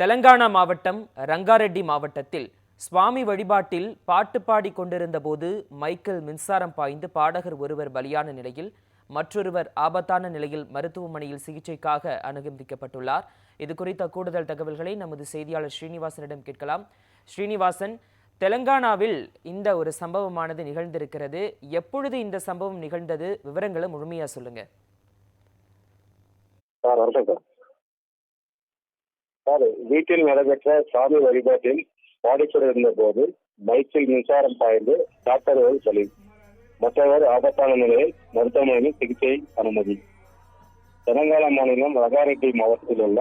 தெலங்கானா மாவட்டம் ரங்காரெட்டி மாவட்டத்தில் சுவாமி வழிபாட்டில் பாட்டு பாடி கொண்டிருந்த போது மைக்கேல் மின்சாரம் பாய்ந்து பாடகர் ஒருவர் பலியான நிலையில் மற்றொருவர் ஆபத்தான நிலையில் மருத்துவமனையில் சிகிச்சைக்காக அனுமதிக்கப்பட்டுள்ளார் இது குறித்த கூடுதல் தகவல்களை நமது செய்தியாளர் ஸ்ரீனிவாசனிடம் கேட்கலாம். ஸ்ரீனிவாசன் தெலங்கானாவில் இந்த ஒரு சம்பவமானது நிகழ்ந்திருக்கிறது. எப்பொழுது இந்த சம்பவம் நிகழ்ந்தது? விவரங்களை முழுமையா சொல்லுங்க. சார் வீட்டில் நடைபெற்ற சாமி வழிபாட்டில் பாடிக்கொண்டு இருந்தபோது பைக்கில் மின்சாரம் பாய்ந்து டாக்டர் ஒரு பலி மற்றவர் ஆபத்தான நிலையில் மருத்துவமனையில் சிகிச்சை அனுமதி. தெலங்கானா மாநிலம் ரகாரெட்டி மாவட்டத்தில் உள்ள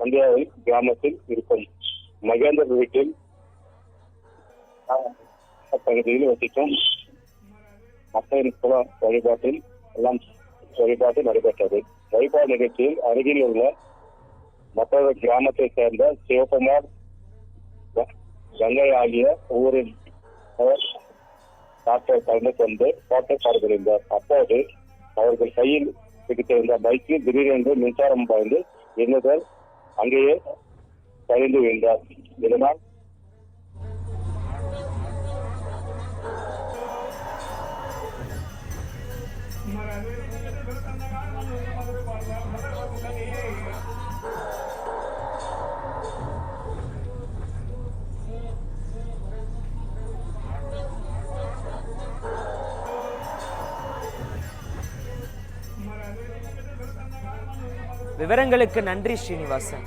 சந்தியாவில் கிராமத்தில் இருக்கும் மகேந்தர் வீட்டில் பகுதியில் வசிக்கும் மக்களின் குல வழிபாட்டில் எல்லாம் வழிபாடு நடைபெற்றது. வழிபாடு நிகழ்ச்சியில் அருகில் உள்ள மற்றொரு கிராமத்தை சேர்ந்த சிவகுமார் கங்கை ஆகிய ஊரில் அவர் டாக்டர் கலந்து கொண்டு பாட்டை பாடுகிறார் அப்போது அவர்கள் கையில் பிடித்திருந்த பைக்கில் திடீரென்று மின்சாரம் பாய்ந்து இருந்ததால் அங்கேயே சரிந்து விழுந்தார். இதனால் விவரங்களுக்கு நன்றி ஸ்ரீனிவாசன்.